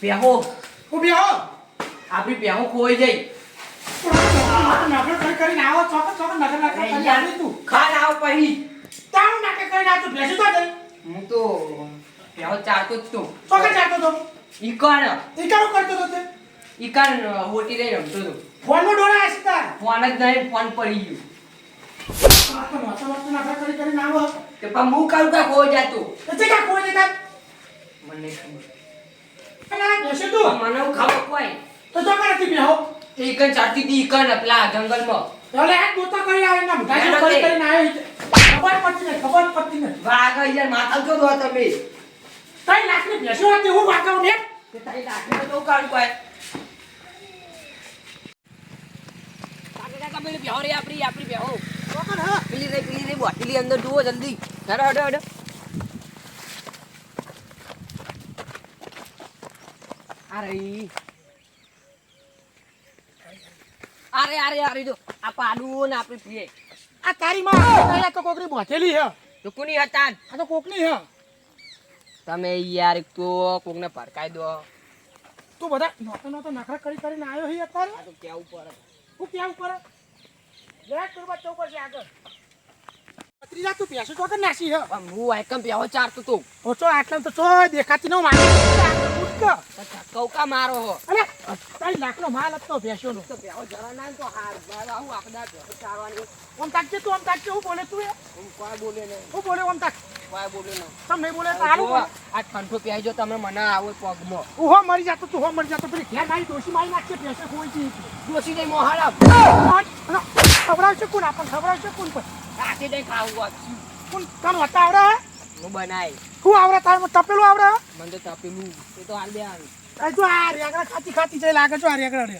પ્યાહો હું આપણી પ્યાહો ખોઈ જઈ નકર કરી કરીને આવો ચોકર ચોકર નકર નકર કરી આવી તું. ખાન આવ પછી. તારું નાટક કરીને આ તું તો જઈ હું તો પ્યાહો ચારતો જ તો ચોકર ચાટતો તો. ઈકણ ઈ કારું કરતો તો તે. ઈકણ હોટી લઈ રમતો હતો ફોન નો ડોળા તાર. ફોન જ નહીં ફોન પડી ગયું. આ તો વાતો નકર કરી કરીને આવો. કે પણ હું કરું કા ખોઈ જાતો તો? કા કોઈ દેતા મને નહીં ખબર ના બેસી તું? પણ મને ખબર કોઈ? તો ચોકર હતી બેહો ઈકણ ચારતી હતી ઈકણ પેલા જંગલમાં. એટલે આ ગોતા કરી આવે ના મોટા કરી કરીને આવે ખબર પડતી ને ખબર પડતી ને વાઘ યાર માથા જો દો તમે. તઈ લાખની બેસો હતી હું વાકાવ ને? તે તારી લાકડી તો કાઢ કોઈ. કાકા કાકા પેલી બેહો રે આપણી આપણી બેહો ચોકર હા પેલી રે પેલી રે બોટલી અંદર જુઓ જલ્દી. હડો હડો હેડો. રહી અરે અરે અરે જો આ પાડું ને આપણે પીએ. આ તારી માં આ તો કોકની બોથેલી હે. તો કોની હતા આ તો કોકની હે. તમે યાર તો કોકને ભડકાઈ દો. તું બધા નોતો નોતો નખરા કરી કરીને આવ્યો હી અત્યારે? આ તો કેવું પડે? હું ક્યાં પડે? જરાક કરવા ચૌક પર આગળ. પત્રીજા તું પેસો ચોક નાસી હે. હું આઈકમ પ્યાવો ચાર તો. ઓછો આટલા તો ચો દેખાતી ન માગે ઉઠક કૌકા મારો હો. અરે તારી લાખનો માલ હતો ભેંસો નો તો પ્યાવો જરા ના તો હાર. ચારવાની. ઓમ તાકજે તું ઓમ તાકજે હું બોલે તું હું કોઈ બોલે નહીં. હું બોલે ઓમ તાક? કોઈ બોલે નહીં. તમ નહીં બોલે તો આ કંઠો પ્યાઈ જો તમે મને આવો પગમાં. તું હો મરી જાતો તું હો મરી જાતો. પેલી ઘેર મારી દોશી મારી નાખશે ભેંસો કોઈ જી દોશી જઈ મોહાડા ખવડાવશે કોણ? આપણને ખવડાવશે કોણ પણ? રાખી દે ખાવું. કોણ? તને હતા હું? બનાય શું આવડે તારે? તપેલું આવડે મને તો તપેલું. એ તો હાલ દે હાલ આ જો આ રેગડા ખાતી ખાતી જઈ લાગે છો આ રેગડા રે.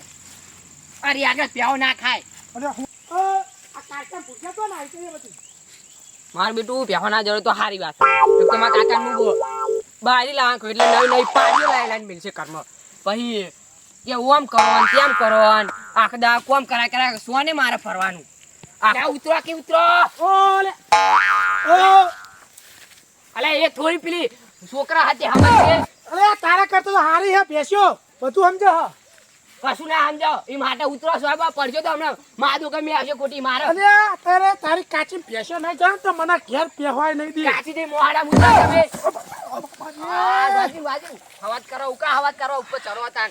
આ આગળ પ્યાવ ના ખાય. અરે આ કાચા ભૂખ્યા તો ને આવી છે બધું. માર બેટું પ્યાવો ના જડે તો હારી વાત. એક તો મારા કાકા નું બારી લાખ એટલે નવી નવી પાડી લાવી લાવીને મિલશે કર્મ પછી કે ઓમ કરવાનું તેમ કરવાનું આખદા કોમ કરા કરા સોને મારે ફરવાનું. આ ઉતરો કે ઉતરો. ઓલે ઓ અલે એ થોડી પેલી છોકરા હાથે સમજશે અરે તારા કરતા તો હારી હે બેસ્યો બધું સમજો હ કશું ના સમજાવ એ માટે ઉતરો સ્વાબા પડજો તો હમણાં માદુ ગમે આવશે કોટી મારે અને તારે તારી કાચી ભેંસો નહીં જાણ તો મને ઘેર પહેવાય નહીં દે કાચી દે મોહાડા મુતા તમે આ બાજુ બાજુ હવાત કરો ઉકા હવાત કરો ઉપર ચડવા તાન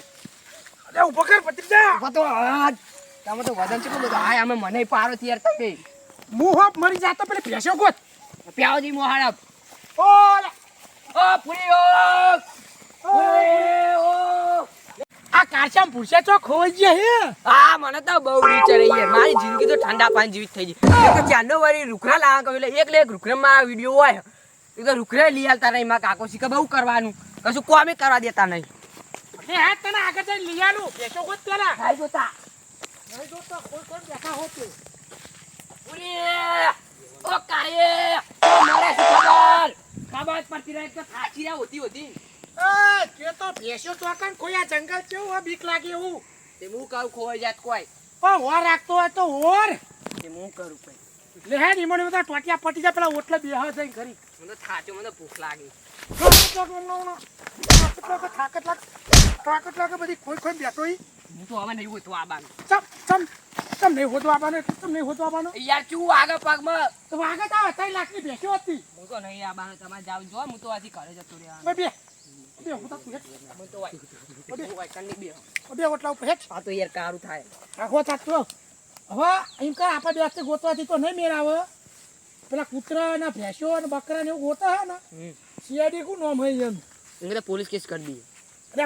અરે ઊભો કર પત્રીજા ઊભો તો આ તમે તો વજન છે બધું આ અમે મને પારો તૈયાર તમે હું હોપ મરી જાતો પેલી ભેંસો ગોત પ્યાવજી મોહાડા ઓલે ઓ પુરી ઓ આ કાચા ભૂસે તો ખોઈ ગયા હે આ મને તો બહુ વિચારે યાર મારી જિંદગી તો ઠંડા પાણી જેવી થઈ ગઈ. તો ચાંદો વાળી રૂખરા લાવા કહ્યું એટલે એક લે એક રૂખરામાં વીડિયો હોય. એક તો રૂખરે લઈ આવતા નહીં મારા કાકો શીખે બહુ કરવાનું. કશું કોમે કરવા દેતા નહીં. હે હા તને આગળ જઈને લઈ આલું. ભેંસો ગોત પેલા. ખાઈ જોતા. નહીં જોતો કોઈ કોઈ બેઠા હોતું. પુરી ઓ કાળીએ ઓ મારે શું ખબર પડતી રહે તો થાચી રહ્યા હોતી હોતી એ કે તો ભેંસો તો કાન કોઈ આ જંગલ છે હું બીક લાગે હું તે હું કહું ખોવાઈ જાત કોઈ. પણ હોર રાખતો હોય તો હોર. તે હું કરું કોઈ. લે હે નિમોની બધા ટોટિયા પટી જાય પેલા ઓટલા બેહા જઈને ખરી મને થાચો મને ભૂખ લાગી. તાકત લાગે બધી કોઈ કોઈ બેઠો હું તો હવે નહીં હોય તો આ બાન ચમ ચમ. ચમ નહીં હોતો આવવાનો ચમ નહીં હોતો આવવાનો યાર કેવું આગળ પગમાં? તો આગળ આવે ત્રણ લાખની ભેંસો હતી. હું તો નહીં આ બાન તમારે જાવ. જો હું તો આથી ઘરે જતો રહ્યા. બે. બે બે હું તો તું હું તો વાય બે. વાય કરની બે. બે ઓટલા ઉપર હેઠ. આ તો યાર કારું થાય. આખો થાકતો હવે એમ કર આપણે બેસતે ગોતવાથી તો નહીં મેળ આવે પેલા કૂતરા ને ભેંસો ને બકરા ને એવું ગોતા હે ને સીઆઈડી કુ નોમ હોય એમ. એટલે પોલીસ કેસ કરી દઈએ. અરે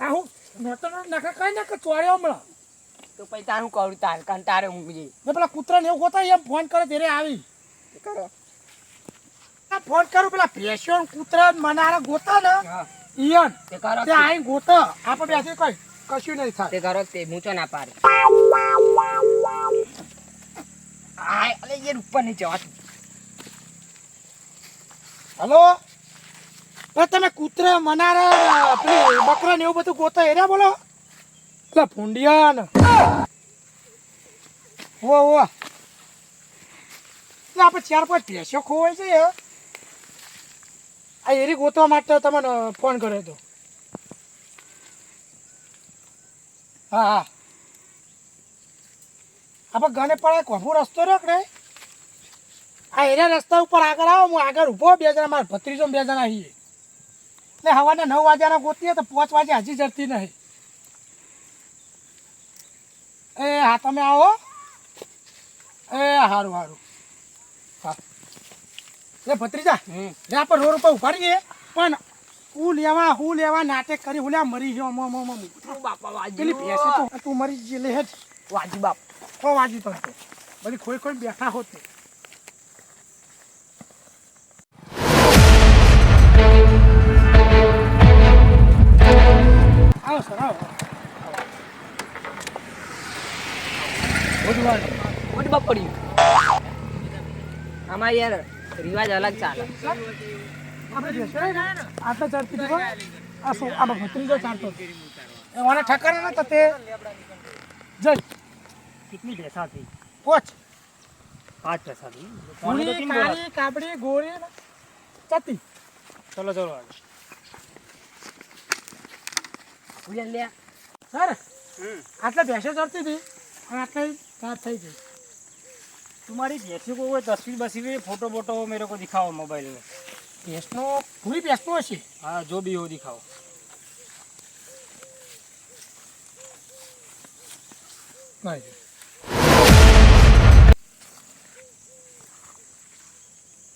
આ હું નતો નખા કઈ નાખે ચોર્યો હમણાં. તો પછી તારું કહું તાર કારણ તારે હું ને પેલા કૂતરા ને એવું ગોતા એમ ફોન કરે ત્યારે આવી. કરો? ફોન કરું પેલા ભેંસો કૂતરા મનારા ગોતા ને ઈયન. તે કરો તે આઈ ગોતા. આપણે બેસી કઈ કશું નહીં થાય. તે કરો તે મૂંચો ના પાડે? આ અલે યાર ઉપર નહીં જવાતું હલો? તમે કૂતરા મનારા બકરા ને એવું બધું ગોતા એરિયા બોલો? પેલા ફુંડિયા ને ઓ ઓ આપણે ચાર પાંચ ભેંસો ખોવાય છે આ એરી ગોતવા માટે તમને ફોન કર્યો હતો. હા હા. આપણે ગણે પડે કોફો રસ્તો રહ્યો કે આ એરિયા રસ્તા ઉપર આગળ આવો, હું આગળ ઊભો, બે જણા, મારા ભત્રીસો બે જણા આવીએ. ને સવારના નવ વાગ્યાના ગોતીએ તો પાંચ વાગે હજી જતી નહીં. એ હા તમે આવો. એ સારું સારું હા. લે ભત્રીજા લે આપણે રોડ ઉપર ઉભાડીએ પણ હું લેવા હું લેવા નાટક કરી હું લ્યા મરી ગયો મમ મમ બાપા વાજી ભેંસે તો તું મરી જ લે જ વાજી બાપ. કો વાજી તો બધી ખોઈ ખોઈ બેઠા હોત. આવો સર આવો. ગુડ બપડ્યું આમાં યાર રિવાજ અલગ ચાલે. આટલો ચાલતી પોચ. પાંચ પૈસા થઈ પૂરી ગોળી ચતી. ચલો ચલો આગળ સર આટલા ભેંસો ચડતી હતી? અને આટલે રાત થઈ ગઈ तुम्हारी भैंसी को वो तस्वीर बस्वीर फोटो वोटो मेरे को दिखाओ मोबाइल में ભેંસનો પૂરી ભેંસનો હશે हाँ जो भी हो दिखाओ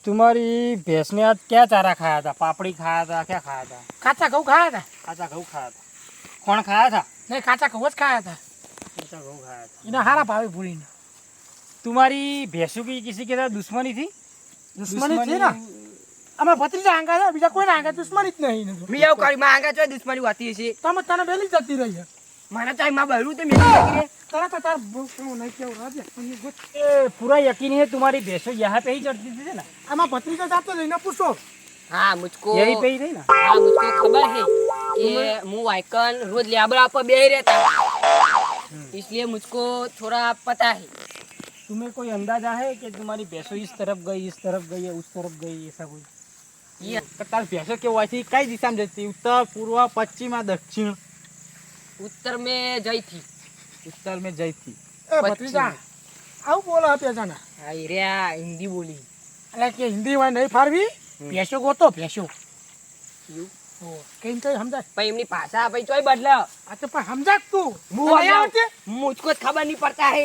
तुम्हारी भैंस ने आज क्या चारा खाया था पापड़ी खाया था क्या खाया था કાચા ઘઉં ખાયા હતા काचा घऊ खाया था कौन खाया था નહીં કાચા ઘઉં જ ખાયા હતા काचा घऊ खाया था એના હારા ભાવે પૂરીને तुम्हारी भैंसों की किसी के साथ दुश्मनी थी દુશ્મની છે ને અમારા ભત્રીજા આંગા છે બીજા કોઈ આંગા દુશ્મની જ નહીં એનું તો. મી આવું કરી માંગા છો દુશ્મની વાતી છે તમે તને બેલી જતી રહી છે મારા ચાઈ માં બહેરું તે મેલી નાખી રે તરત જ તાર બહુ કેવું નહીં કેવું રાજે પણ એ ગોત- ए, पूरा यकीन है तुम्हारी भैंसों यहाँ पे ही चढ़ती थी ना આમાં ભત્રીજો જાતો જઈને પૂછો हाँ मुझको यहीं पे ही थी ना हाँ मुझको खबर है कि मुँह वाइकन रोज लेबरा पर बे रहता है इसलिए मुझको थोड़ा पता है तुम्हें कोई अंदाजा है कि तुम्हारी भैंसों इस तरफ गई इस तरफ गई या उस तरफ गई ऐसा कोई ये તાર ભેંસો કેવું હોય છે કઈ દિશામાં જતી ઉત્તર પૂર્વ પશ્ચિમ આ દક્ષિણ उत्तर में जई थी ઉત્તર મેં જઈથી એ ભત્રીજા આવું બોલો આપે જાના हाँ रे हिंदी बोली એટલે કે હિન્દી હોય નહીં ફારવી ભેંસો ગોતો ભેંસો એવું? કઈ કઈ સમજાય? પછી એમની ભાષા પછી ચોય બદલે. આ તો પણ સમજાક તું. મુજકો ખબર નહીં પડતા હે.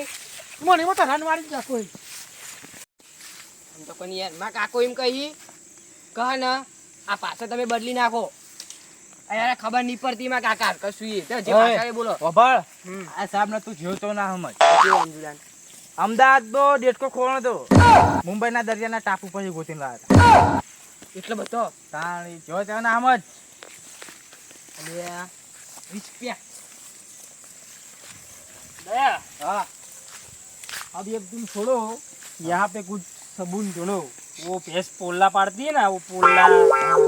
મને એમાં રનવાડી જા કોઈ. તો કોની યારમાં કાકો એમ કહી કહે ને આ પાછા તમે બદલી નાખો. યાર ખબર નહીં પડતી માં કાકા કશું એ જે ભાષા બોલો. ઓભળ આ સાહેબ ને તું જોતો ના સમજ. અમદાવાદ તો ડેટકો ખોલનો તો. મુંબઈના દરિયાના ટાપુ પર ગોતી લાવ્યા હતા. એટલો બધો. તાણી જો ત્યાં ના સમજ. અલ્યા વીસ રૂપિયા दया हाँ अब ये तुम छोड़ो यहाँ पे कुछ सबून ढूंढो वो भैंस पोला पाड़ती है ना वो पोला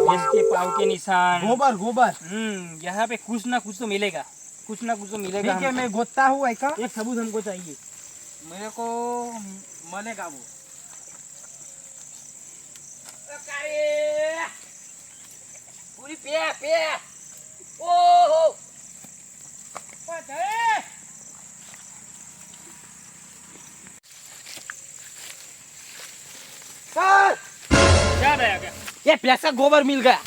भैंस के पाव के निशान गोबर गोबर हम्म यहाँ पे कुछ ना कुछ तो मिलेगा कुछ ना कुछ तो मिलेगा ठीक है हमको। मैं गोतता हूँ ऐसा एक सबूत हमको चाहिए मेरे को मलेगा वो क्या ये भैंस का गोबर मिल गया।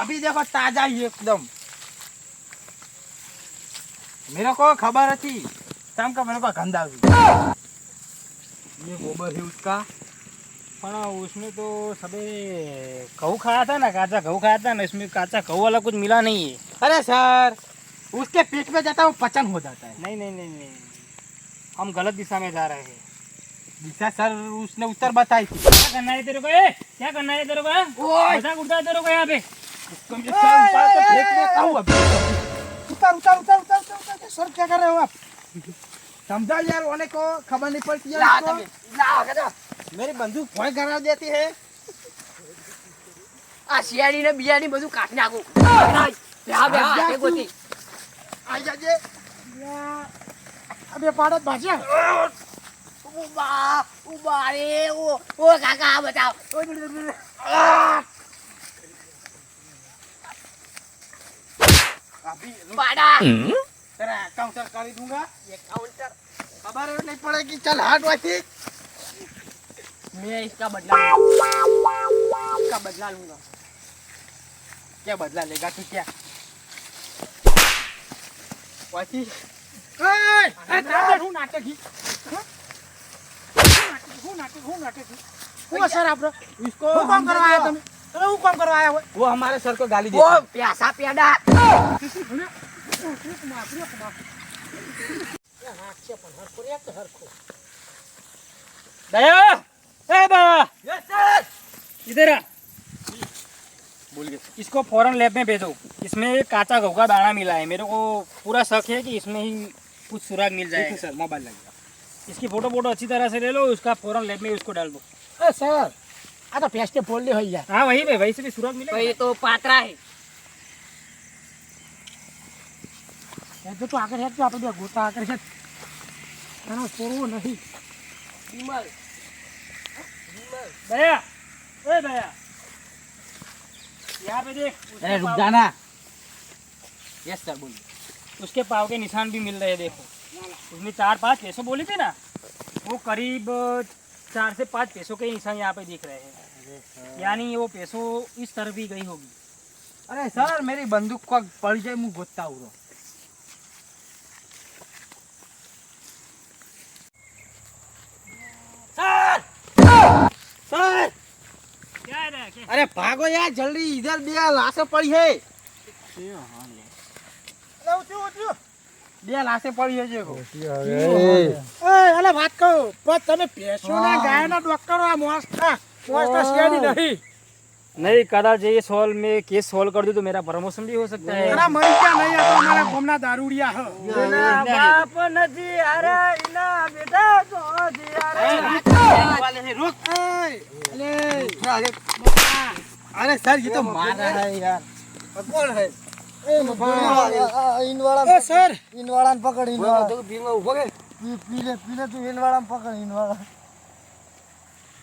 अभी देखो ताज़ा ही एकदम। मेरे को खबर थी शाम का मेरे को गंदा ये गोबर है उसका। પણ उसमें तो सबे कहू खाया था ना काचा कहू खाया था ना इसमें काचा कहू वाला कुछ मिला नहीं है अरे सर उसके पेट में जाता है वो पचन हो जाता है नहीं नहीं नहीं नहीं हम गलत दिशा में जा रहे हैं दिशा सर उसने उत्तर बताई थी क्या करना है तेरे को ए क्या करना है तेरे को मजाक उड़ता है तेरे को यहाँ पे उतर उतर उतर उतर उतर सर क्या कर रहे हो आप समझा यार उन्हें को खबर नहीं पड़ती है मेरी बंदूक भोय करा देती है આ શિયાળી ને બિયાળી બધું કાઢી નાખું હા બે હા, હાથે તું. ગોતી आई जाइए અબે પાડત ભાજ્યા ઉબા ઉબા રે ઓ ઓ કાકા બતાવ પાડા तेरा काउंटर कर दूंगा ये काउंटर खबर नहीं पड़ेगी चल हाथ वाची मैं इसका बदला लूंगा इसका बदला लूंगा क्या बदला लेगा तू क्या वाची ए ए नाटक હું નાટક ही હા? હું નાટક હું નાટક હું હું સર આપણો इसको હું કામ કરવા આયા તમે તમે હું કામ કરવા આયા હોય वो हमारे सर को गाली वो देता प्यासा पेड़ा दया ए दया इधर ए बोल गया इसको फॉरन लैब में भेजो। इसमें काचा गहू का दाना मिला है। मेरे को पूरा शक है कि इसमें ही कुछ सुराग मिल जाए सर मोबाइल लगेगा। इसकी फ़ोटो फ़ोटो अच्छी तरह से ले लो उसका फॉरन लैब में उसको डाल दो। सर आ तो प्याज के फोड़ ले हो यार हाँ वही भाई वही से भी सुराग मिलेगा। ये तो पात्रा है। जो तो आकर है तो आप गोता आकर है नहीं। दया ए दया यहाँ पे देख अरे रुक जाना। यस सर बोलिए। उसके पाव के निशान भी मिल रहे हैं देखो। उसने चार पाँच पैसों बोले थे ना वो करीब चार से पाँच पैसों के निशान यहाँ पे दिख रहे हैं। यानी वो पैसों इस तरफ़ ही गई होगी। अरे सर मेरी बंदूक का पड़ जाए मुँह गोता हूँ અરે ભાગો યાર જલ્દી ઇધર બે લાશે પડી હે. બે લાશે પડી હે અરે વાત કહું પણ તમે પેશો ના ગાયના ડોક્ટરો આ મોસ્ટા મોસ્ટા શિયાળી નહીં. नहीं कदाच ये सॉल्व में केस सॉल्व कर दू तो मेरा प्रमोशन भी हो सकता है मेरा मन क्या नहीं है तो हमारा घूमना दारूड़िया हो ना बाप नदी अरे इना बेटा तो अरे रुक अरे अरे सर ये तो मार रहा है यार कौन है इनवाड़ा सर इनवाड़ा पकड़ इनवाड़ा पीले पीले तू इनवाड़ा पकड़ इनवाड़ा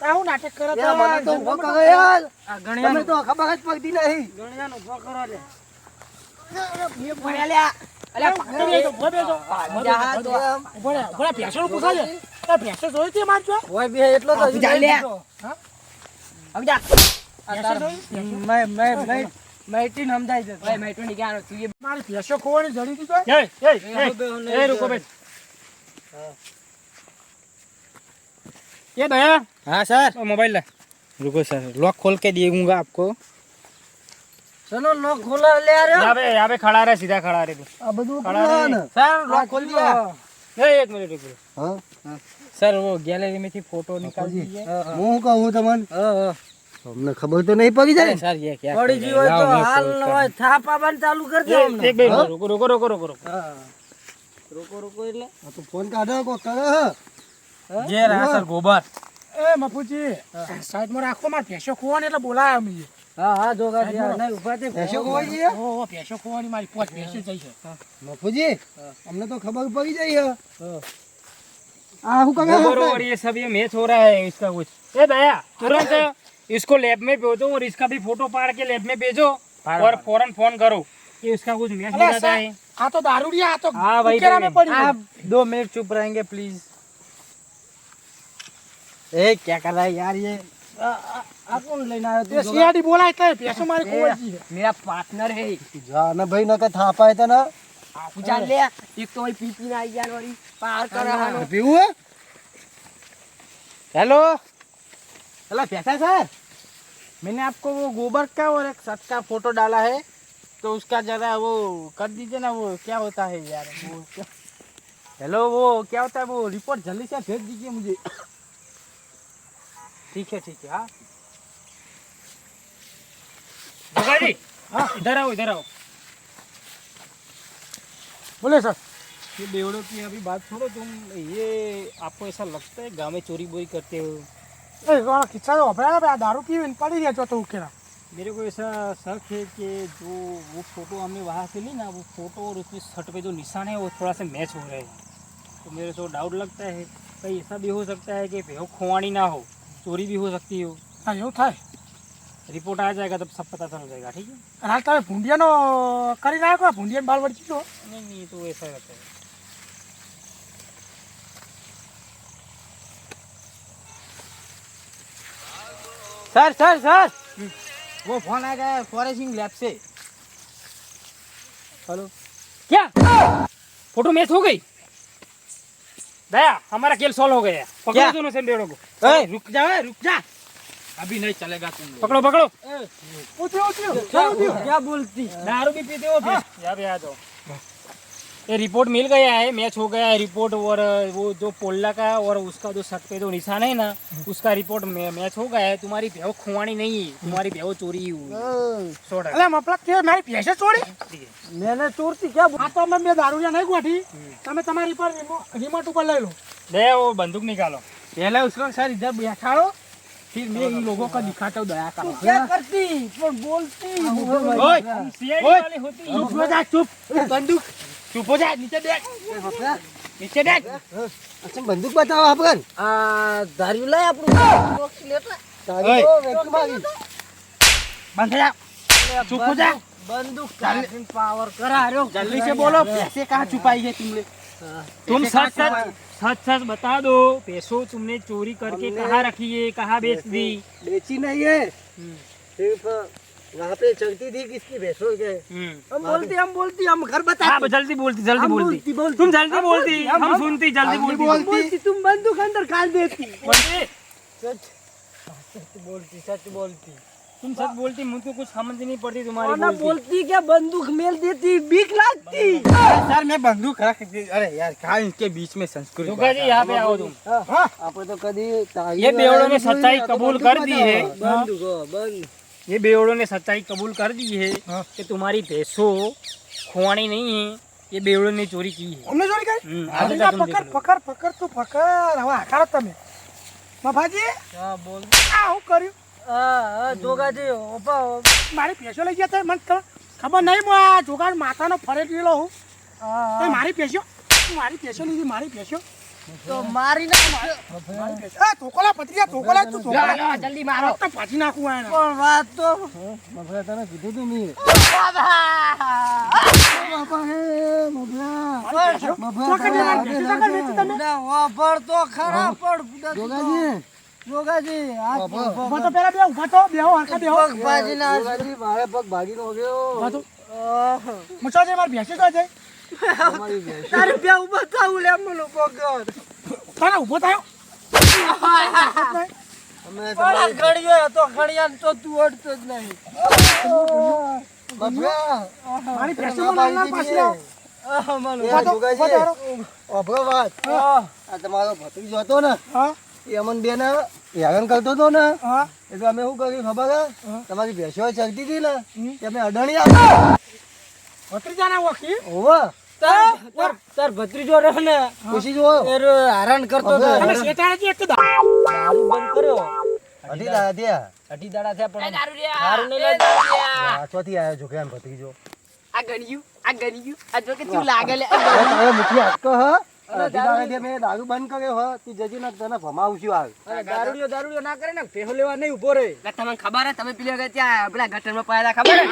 આવું નાટક કરો તો મને તો ઊભો કરો યાર. આ ગણ્યા તો ખબર જ પડતી નહીં. ગણ્યા નો ઊભો કરો લે બે ભણ્યા લે છે ભાઈ મેટિન ગયા તું મારે ભેંસો ખોવાની જડી ये दया हाँ सर मोबाइल ला रुको सर लॉक खोल के दूंगा आपको ચલો લોક ખોલા લે આ રહ્યો. यहाँ पे यहाँ पे खड़ा रहे सीधा खड़ा रहे तू આ બધું ખડા ખોલા નહીં. ને सर लॉक खोल दिया ए एक मिनट रुको હા सर वो गैलरी में थी फोटो निकाल दीजिए હું કહું તમને અમને ખબર તો નહીં પડી જાય अरे सर ये क्या પડી कर ગઈ रहे હોય हैं? તો लाओ, मैं હાલ खोल ન कर- હોય થાપ આવવાનું ચાલુ કરી દે एक एक मिनट रुको रुको रुको रुको रुको રોકો રોકો એટલે આ તો ફોન કાઢો કો કરે ये रहा सर गोबर એ મફુજી સાઈડમાં રાખો મારે ભેંસો ખોવાની એટલે બોલાયા અમે હા હા જોગાજી હા નહીં ઉભા થઈ ભેંસો ખોવાઈ ગઈ ઓ ઓ, ભેંસો ખોવાની મારી પોચ ભેંસો જઈ છે મફુજી અમને તો ખબર પડી જાય આ હું गोबर और ये सब ये मैच हो रहा है इसका कुछ ए दया तुरंत इसको लैब में भेजो और इसका भी फोटो पाड़ के लैब में भेजो और फौरन फोन करो कि इसका कुछ मैच અલ્યા, दिखाता है સા- આ તો દારૂડિયા આ તો હા, ભાઈ, ઉકેલામાં ભાઈ. પડી आप दो मिनट चुप रहेंगे प्लीज ए क्या कर रहा है यार ये? मैंने आपको वो गोबर का और एक सत का फ़ोटो डाला है तो उसका जरा वो कर दीजिए ना वो क्या होता है यार हेलो वो क्या होता है वो रिपोर्ट जल्दी से भेज दीजिए मुझे। ठीक है ठीक है हाँ जोगा जी हाँ इधर आओ इधर आओ બોલે સર ये बेवड़ों की अभी बात छोड़ो तुम ये आपको ऐसा लगता है गाँव में चोरी बोरी करते हो એ વાળા કિસ્સા તો વપરાયા ભાઈ આ દારૂ પીવીને પડી રહ્યા છો તો ઉકેલા मेरे को ऐसा शक है कि जो वो फोटो हमने वहाँ से ली ना वो फोटो और उसमें शर्ट पे जो निशान है वो थोड़ा सा मैच हो रहे हैं तो मेरे को डाउट लगता है कहीं ऐसा भी हो सकता है कि बेहो खोवानी ना हो चोरी भी हो सकती हो હા એવું થાય रिपोर्ट आ जाएगा तब सब पता चल जाएगा ठीक है અને હાલ તમે ભૂંડિયાનો કરી નાખો ભૂંડિયાનો બાલ વળચી દો नहीं नहीं ये तो ऐसा रहता है सर सर सर वो फोन आ गया है फॉरेस्टिंग लैब से हेलो क्या फोटो मैच हो गई दया हमारा खेल सॉल्व हो गया पकड़ो दोनों से बेड़ों को रुक जा रुक जा अभी नहीं चलेगा तुम पकड़ो पकड़ो उतरो उतरो क्या बोलती दारू भी पीते हो याद याद हो ये रिपोर्ट मिल गया है मैच हो गया है रिपोर्ट और वो जो पोल्ला का और उसका जो शर्ट पे जो निशान है ना उसका रिपोर्ट मैच हो गया है तुम्हारी भेव खुवानी नहीं है तुम्हारी भेव चोरी हुई सौ टका એટલે મતલબ કે મારી ભેંસે ચોરી ठीक है मैंने चोरती क्या આ તો અમે બે દારૂડિયા નહીં ગોઠી તમે તમારી પર રિમોટ ઉપર લઈ લો ले वो बंदूक निकालो पहले उसको सर इधर बैठाड़ो फिर मैं इन लोगों को दिखाता हूँ दया करो क्या करती पर बोलती ओए, CID ओए, वाली होती चुप हो चुप हो जा नीचे देख नीचे देख अच्छा बंदूक बचाओ आप कर आ दारू लाया अपन बॉक्स सच सच बता दो पैसों तुमने चोरी करके कहा रखी है कहाँ बेच दी बेची नहीं है वहाँ पे चलती थी किसकी भैंसों के हम्म। हम बोलती हम बोलती हम घर हाँ, बता तो जल्दी बोलती जल्दी बोलती। तुम जल्दी बोलती हम सुनती जल्दी बोलती। तुम बंदूक अंदर देती। सच सच बोलती सच बोलती। तुम सच बोलती मुझको कुछ समझ नहीं पड़ती तुम्हारी ना बोलती। क्या बंदूक मेल देती बीक लगती? सर मैं बंदूक रख अरे यार कहा इनके बीच में संस्कृत दुर्गा जी यहाँ पे आओ तुम। हाँ। आप तो कभी ये बेवड़ों ने सच्चाई कबूल कर दी है। हाँ। बंदूक। ये बेवड़ों ने सच्चाई कबूल कर दी है कि तुम्हारी भैंसों खुआनी नहीं है ये बेवड़ों ने चोरी की है અમને ચોરી કરી हम्म, અરે आगे ના, तुम देख પકડ लो। પકડ પકડ તું પકડ હવે આકારો તમે મફાજી હા બોલ આ હું કર્યું હા હા જોગાજી ઓપા મારી ભેંસો લઈ ગયા તા મને ખબર ખબર નહીં હું આ જોગાડ માથાનો ફરે ગયેલો હું હા એ મારી ભેંસો મારી ભેંસો લીધી મારી ભેંસો તો મારી ના પતરીયા તું જલ્દી તો પાછી નાખું પણ વાત તો તને કીધું તું મેં. જાય તારે બે ઊભા થાવું લે મને પગ તને ઊભો થયો? અમે ઘડિયા તો ઘડિયા તો તું અડતો જ નહીં. મારી તમારો ભત્રીજો હતો ને. હા. એ અમન બેન હેરાન કરતો હતો ને. હા. એટલે અમે શું કર્યું ખબર હે? તમારી ભેંસો ચડતી હતી ને અમે અડણી ભત્રીજાના વખી હોવે. તાર ભત્રીજો રહે ને ખુશી જો હેરાન કરતો હતો. તમે શેતાણે જે એક તો દારૂ બંધ કર્યો? અઢી દાડા થયા. અઢી દાડા થયા પણ દારૂ રે એ દારૂ આવ્યો છો કેમ ભત્રીજો? આ ગણ્યું આ ગણ્યું આ જો કે ચેવું લાગે લે. તારે મુઠી હાથકો હ અઢી દાડા મેં દારૂ બંધ કર્યો હ તું જજી ને તને ભમાવશું આવે દારૂડિયો દારૂડિયો ના કરે ને પેહો લેવા નહીં ઊભો રે તમને ખબર હે તમે પેલી વખત ત્યાં પેલા ગટરમાં પડ્યા હતા ખબર હે?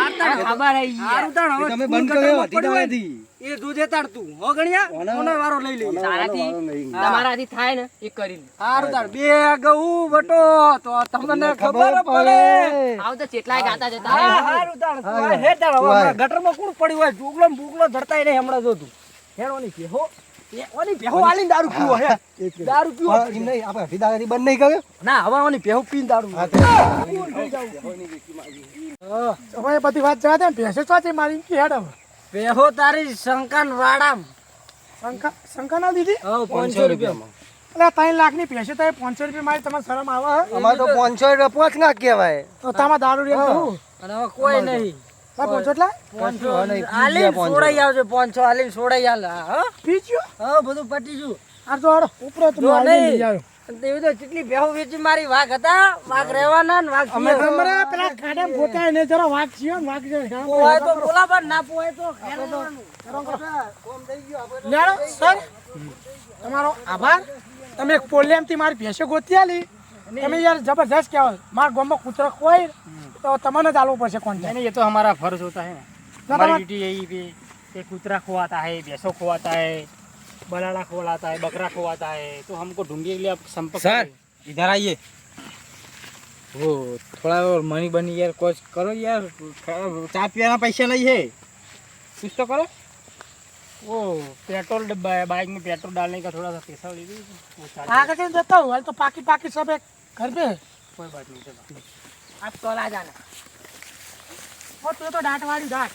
ખબર હે યાર. તમે બંધ કર્યો અઢી એ જોજે તાર તું. હો ગણ્યા? કોનો વારો લઈ લે. સારાથી તમારાથી થાય ને એ કરી લે. હારું તાર બે ગઉ બટો તો તમને ખબર પડે. આવ તો ચેટલાય ગાતા જતા રહે. હારું હે તાર હવે ગટરમાં કોણ પડ્યું હોય? જુગલો બુગલો ધરતાય નહીં હમણાં જોતું હેણોની પેહો એ ઓની આલીને દારૂ પીવો હે. દારૂ પીવો. નહીં આપણે અઢી દાડાથી બંધ નહીં કર્યો ના હવે ઓની પીને દારૂ હવે બધી વાત જવા દે ને, ભેંસો ચો છે મારી કે હવે. તારી શંકાન વાડામ શંકા શંકા ના દીધી? પાંચસો રૂપિયા. એટલે ત્રણ લાખની ભેંસો તો પાંચસો રૂપિયા મારી તમારે શરમ આવે અમારે તો પાંચસો રૂપિયા પોચ ના કહેવાય. તો તમારે દારૂ રે કહું અને કોઈ નહીં. લા પહોંચો એટલે પાંચસો આલી છોડાઈ આવજો પોંચો આલી છોડાઈ આલ. હા પીચ્યો હા બધું પટી ગયું. આ તો હારો ઉપરો તો જો. લઈ આવ્યો. તેવી તો કેટલી બેહો વેચી મારી વાઘ હતા. વાઘ રહેવાના ને વાઘ અમે તમારે પેલા ખાડા ફોટા ને જરા વાઘ છે ને વાઘ છે પોહાય તો બોલા પણ ના પોહાય તો ઘેર ગયો આપણે સર. તમારો આભાર. તમે એક પોલિયમથી મારી ભેંસો ગોતી આલી. તમે યાર જબરજસ્ત કહેવાય. મારા ગામમાં કૂતરો હોય તો તમને જ આલવું પડશે नहीं કોન્ટેક્ટ नहीं ये तो हमारा फर्ज होता है ना ना, हमारी ना। ड्यूटी यही पे कि कुतरा खवाता है भैंसों खवाता है बलाड़ा खवाता है बकरा खवाता है तो हमको ढूंढने के लिए आप संपर्क सर। करें। इधर आइए वो थोड़ा और मनी बनी यार कुछ करो यार चाय पियाना पैसा नहीं है कुछ तो करो वो पेट्रोल डब्बा- बाइक में पेट्रोल डालने का थोड़ा सा पैसा ले दीजिए वो चार्ज આગળ જઈને જતા હું હાલ તો પાકી પાકી સબ એક ઘર पे कोई बात नहीं चलो આપ તો લા જાના ઓ તું તો દાંત વાળી દાંત